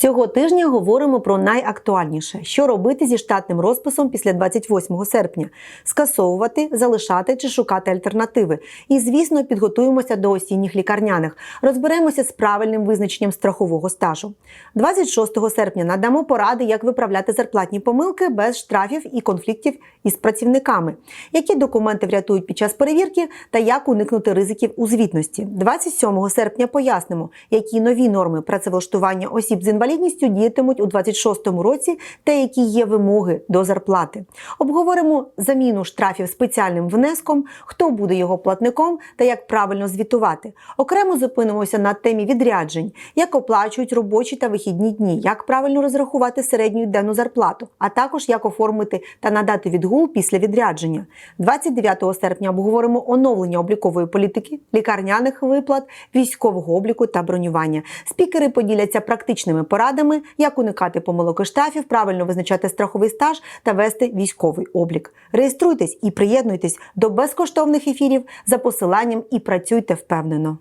Цього тижня говоримо про найактуальніше, що робити зі штатним розписом після 28 серпня: скасовувати, залишати чи шукати альтернативи. І, звісно, підготуємося до осінніх лікарняних. Розберемося з правильним визначенням страхового стажу. 26 серпня надамо поради, як виправляти зарплатні помилки без штрафів і конфліктів із працівниками, які документи врятують під час перевірки та як уникнути ризиків у звітності. 27 серпня пояснимо, які нові норми працевлаштування осіб з інвалідністю діятимуть у 26-му році та які є вимоги до зарплати. Обговоримо заміну штрафів спеціальним внеском, хто буде його платником та як правильно звітувати. Окремо зупинимося на темі відряджень, як оплачують робочі та вихідні дні, як правильно розрахувати середню денну зарплату, а також як оформити та надати відгул після відрядження. 29 серпня обговоримо оновлення облікової політики, лікарняних виплат, військового обліку та бронювання. Спікери поділяться практичними порадами, як уникати помилок і штрафів, правильно визначати страховий стаж та вести військовий облік. Реєструйтесь і приєднуйтесь до безкоштовних ефірів за посиланням і працюйте впевнено.